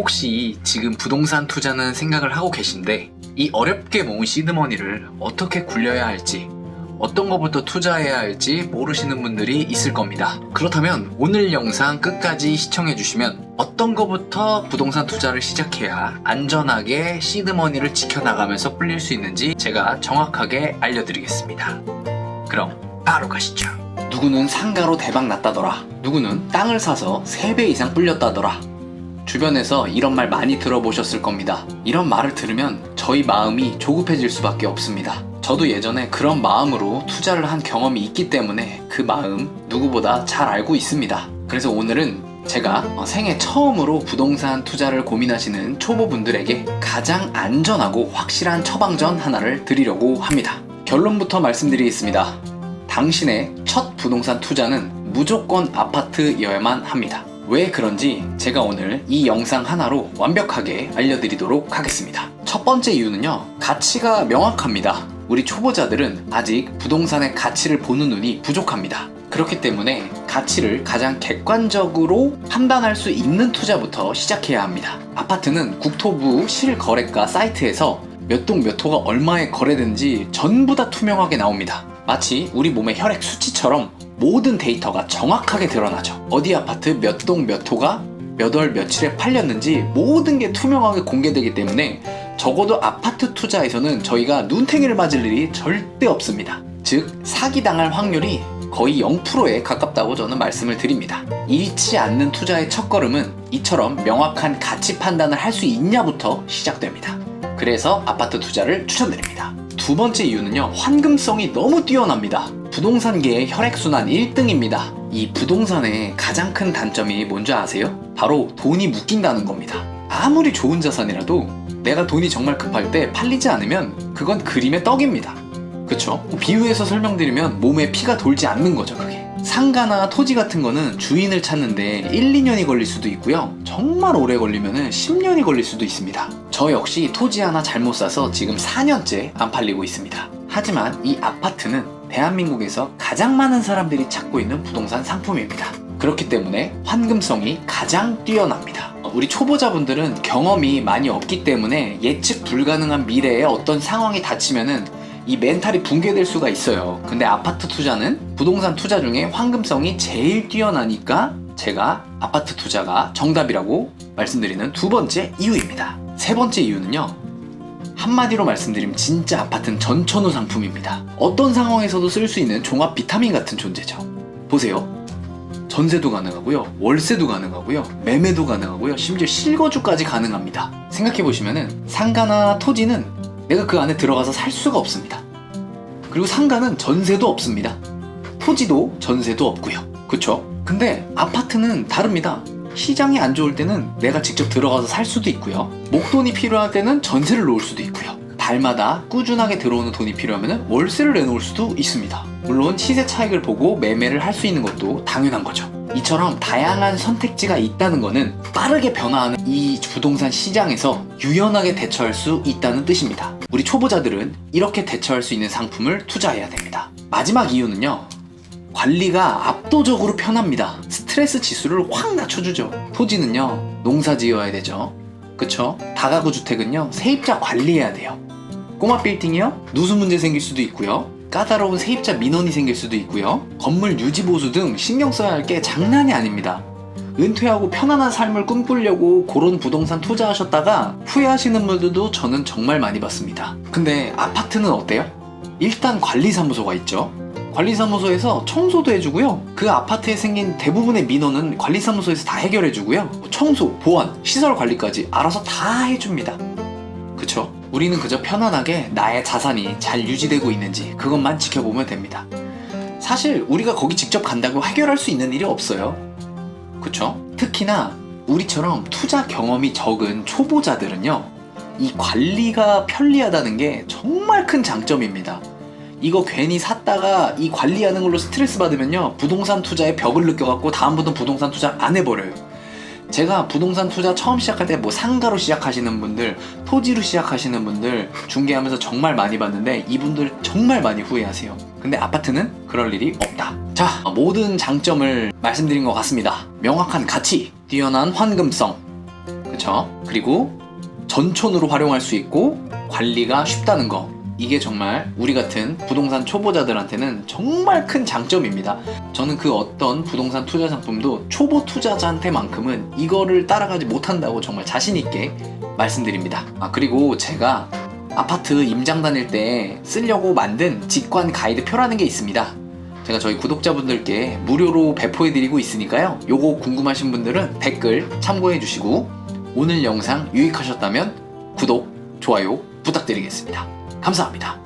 혹시 지금 부동산 투자는 생각을 하고 계신데 이 어렵게 모은 시드머니를 어떻게 굴려야 할지 어떤 것부터 투자해야 할지 모르시는 분들이 있을 겁니다. 그렇다면 오늘 영상 끝까지 시청해 주시면 어떤 것부터 부동산 투자를 시작해야 안전하게 시드머니를 지켜나가면서 불릴 수 있는지 제가 정확하게 알려드리겠습니다. 그럼 바로 가시죠. 누구는 상가로 대박 났다더라. 누구는 땅을 사서 3배 이상 불렸다더라. 주변에서 이런 말 많이 들어보셨을 겁니다. 이런 말을 들으면 저희 마음이 조급해질 수밖에 없습니다. 저도 예전에 그런 마음으로 투자를 한 경험이 있기 때문에 그 마음 누구보다 잘 알고 있습니다. 그래서 오늘은 제가 어, 생애 처음으로 부동산 투자를 고민하시는 초보분들에게 가장 안전하고 확실한 처방전 하나를 드리려고 합니다. 결론부터 말씀드리겠습니다. 당신의 첫 부동산 투자는 무조건 아파트여야만 합니다. 왜 그런지 제가 오늘 이 영상 하나로 완벽하게 알려드리도록 하겠습니다. 첫 번째 이유는요, 가치가 명확합니다. 우리 초보자들은 아직 부동산의 가치를 보는 눈이 부족합니다. 그렇기 때문에 가치를 가장 객관적으로 판단할 수 있는 투자부터 시작해야 합니다. 아파트는 국토부 실거래가 사이트에서 몇 동 몇 호가 얼마에 거래되는지 전부 다 투명하게 나옵니다. 마치 우리 몸의 혈액 수치처럼 모든 데이터가 정확하게 드러나죠. 어디 아파트 몇 동 몇 호가 몇 월 며칠에 팔렸는지 모든 게 투명하게 공개되기 때문에 적어도 아파트 투자에서는 저희가 눈탱이를 맞을 일이 절대 없습니다. 즉, 사기당할 확률이 거의 0%에 가깝다고 저는 말씀을 드립니다. 잃지 않는 투자의 첫걸음은 이처럼 명확한 가치 판단을 할 수 있냐부터 시작됩니다. 그래서 아파트 투자를 추천드립니다. 두 번째 이유는요, 환금성이 너무 뛰어납니다. 부동산계의 혈액순환 1등입니다. 이 부동산의 가장 큰 단점이 뭔지 아세요? 바로 돈이 묶인다는 겁니다. 아무리 좋은 자산이라도 내가 돈이 정말 급할 때 팔리지 않으면 그건 그림의 떡입니다. 그쵸? 비유해서 설명드리면 몸에 피가 돌지 않는 거죠, 그게. 상가나 토지 같은 거는 주인을 찾는데 1, 2년이 걸릴 수도 있고요. 정말 오래 걸리면 10년이 걸릴 수도 있습니다. 저 역시 토지 하나 잘못 사서 지금 4년째 안 팔리고 있습니다. 하지만 이 아파트는 대한민국에서 가장 많은 사람들이 찾고 있는 부동산 상품입니다. 그렇기 때문에 환금성이 가장 뛰어납니다. 우리 초보자분들은 경험이 많이 없기 때문에 예측 불가능한 미래에 어떤 상황이 닥치면은 이 멘탈이 붕괴될 수가 있어요. 근데 아파트 투자는 부동산 투자 중에 황금성이 제일 뛰어나니까 제가 아파트 투자가 정답이라고 말씀드리는 두 번째 이유입니다. 세 번째 이유는요. 한마디로 말씀드리면 진짜 아파트는 전천후 상품입니다. 어떤 상황에서도 쓸 수 있는 종합 비타민 같은 존재죠. 보세요. 전세도 가능하고요. 월세도 가능하고요. 매매도 가능하고요. 심지어 실거주까지 가능합니다. 생각해 보시면은 상가나 토지는 내가 그 안에 들어가서 살 수가 없습니다. 그리고 상가는 전세도 없습니다. 토지도 전세도 없고요. 그쵸? 근데 아파트는 다릅니다. 시장이 안 좋을 때는 내가 직접 들어가서 살 수도 있고요. 목돈이 필요할 때는 전세를 놓을 수도 있고요. 달마다 꾸준하게 들어오는 돈이 필요하면 월세를 내놓을 수도 있습니다. 물론 시세 차익을 보고 매매를 할 수 있는 것도 당연한 거죠. 이처럼 다양한 선택지가 있다는 것은 빠르게 변화하는 이 부동산 시장에서 유연하게 대처할 수 있다는 뜻입니다. 우리 초보자들은 이렇게 대처할 수 있는 상품을 투자해야 됩니다. 마지막 이유는요. 관리가 압도적으로 편합니다. 스트레스 지수를 확 낮춰주죠. 토지는요, 농사 지어야 되죠. 그쵸? 다가구 주택은요, 세입자 관리해야 돼요. 꼬마 빌딩이요, 누수 문제 생길 수도 있고요. 까다로운 세입자 민원이 생길 수도 있고요. 건물 유지 보수 등 신경 써야 할 게 장난이 아닙니다. 은퇴하고 편안한 삶을 꿈꾸려고 그런 부동산 투자하셨다가 후회하시는 분들도 저는 정말 많이 봤습니다. 근데 아파트는 어때요? 일단 관리사무소가 있죠. 관리사무소에서 청소도 해주고요. 그 아파트에 생긴 대부분의 민원은 관리사무소에서 다 해결해주고요. 청소, 보안, 시설 관리까지 알아서 다 해줍니다. 그쵸? 우리는 그저 편안하게 나의 자산이 잘 유지되고 있는지 그것만 지켜보면 됩니다. 사실 우리가 거기 직접 간다고 해결할 수 있는 일이 없어요. 그쵸? 특히나 우리처럼 투자 경험이 적은 초보자들은요, 이 관리가 편리하다는 게 정말 큰 장점입니다. 이거 괜히 샀다가 이 관리하는 걸로 스트레스 받으면요, 부동산 투자에 벽을 느껴갖고 다음부터 부동산 투자 안 해버려요. 제가 부동산 투자 처음 시작할 때 뭐 상가로 시작하시는 분들, 토지로 시작하시는 분들 중개하면서 정말 많이 봤는데 이분들 정말 많이 후회하세요. 근데 아파트는 그럴 일이 없다. 자, 모든 장점을 말씀드린 것 같습니다. 명확한 가치, 뛰어난 환금성, 그쵸? 그리고 전촌으로 활용할 수 있고 관리가 쉽다는 거. 이게 정말 우리 같은 부동산 초보자들한테는 정말 큰 장점입니다. 저는 그 어떤 부동산 투자 상품도 초보 투자자한테만큼은 이거를 따라가지 못한다고 정말 자신있게 말씀드립니다. 아, 그리고 제가 아파트 임장 다닐 때 쓰려고 만든 직관 가이드 표라는 게 있습니다. 제가 저희 구독자분들께 무료로 배포해드리고 있으니까요. 요거 궁금하신 분들은 댓글 참고해주시고 오늘 영상 유익하셨다면 구독, 좋아요 부탁드리겠습니다. 감사합니다.